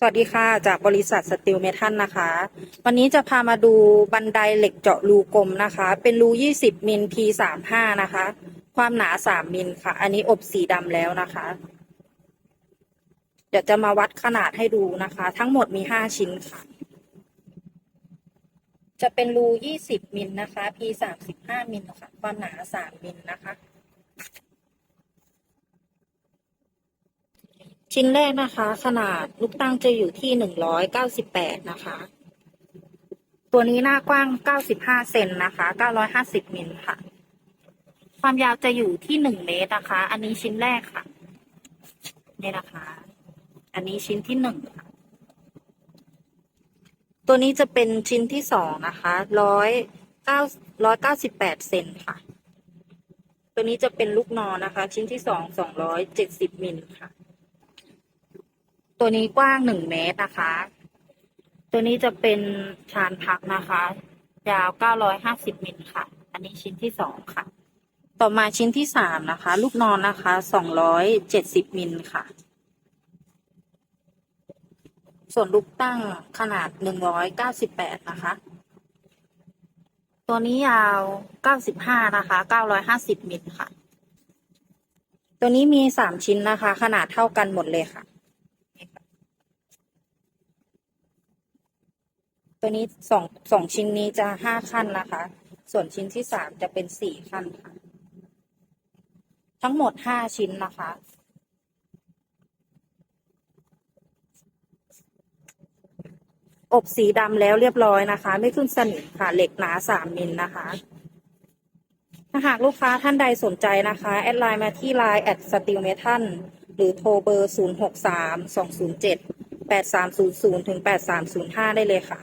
สวัสดีค่ะ จากบริษัทสติลเมทัลนะคะ วันนี้จะพามาดูบันไดเหล็กเจาะรูกลมนะคะ เป็นรู 20 มิล P35 นะคะ ความหนา 3 มิลค่ะ อันนี้อบสีดำแล้วนะคะ เดี๋ยวจะมาวัดขนาดให้ดูนะคะ ทั้งหมดมี 5 ชิ้นค่ะ จะเป็นรู 20 มิลนะคะ P35 มิลค่ะ ความหนา 3 มิลนะคะ ชิ้นแรกนะคะ ขนาดลูกตั้งจะอยู่ที่หนึ่งร้อยเก้าสิบแปดนะคะ ตัวนี้หน้ากว้างเก้าสิบห้าเซนนะคะเก้าร้อยห้าสิบมิลค่ะ ความยาวจะอยู่ที่หนึ่งเมตรนะคะ อันนี้ชิ้นแรกค่ะนี่นะคะ อันนี้ชิ้นที่หนึ่งตัวนี้จะเป็นชิ้นที่สองนะคะร้อยเก้าร้อยเก้าสิบแปดเซนค่ะ ตัวนี้จะเป็นลูกนอนนะคะ ชิ้นที่สองสองร้อยเจ็ดสิบมิลค่ะ ตัวนี้กว้างหนึ่งเมตรนะคะ ตัวนี้จะเป็นชานพักนะคะ ยาวเก้าร้อยห้าสิบมิลค่ะ อันนี้ชิ้นที่สองค่ะ ต่อมาชิ้นที่สามนะคะ ลูกนอนนะคะสองร้อยเจ็ดสิบมิลค่ะ ส่วนลูกตั้งขนาดหนึ่งร้อยเก้าสิบแปดนะคะ ตัวนี้ยาวเก้าสิบห้านะคะเก้าร้อยห้าสิบมิลค่ะ ตัวนี้มีสามชิ้นนะคะ ขนาดเท่ากันหมดเลยค่ะ ตัวนี้สองสองชิ้นนี้จะห้าขั้นนะคะ ส่วนชิ้นที่สามจะเป็นสี่ขั้นค่ะ ทั้งหมดห้าชิ้นนะคะ อบสีดำแล้วเรียบร้อยนะคะ ไม่ขึ้นสนิมค่ะ เหล็กหนาสามมิลนะคะ ถ้าหากลูกค้าท่านใดสนใจนะคะ แอดไลน์มาที่ไลน์แอดสติลเมทัลหรือโทรเบอร์ 0 6 3 2 0 7 8 3 0 0 ถึง 8 3 0 5 ได้เลยค่ะ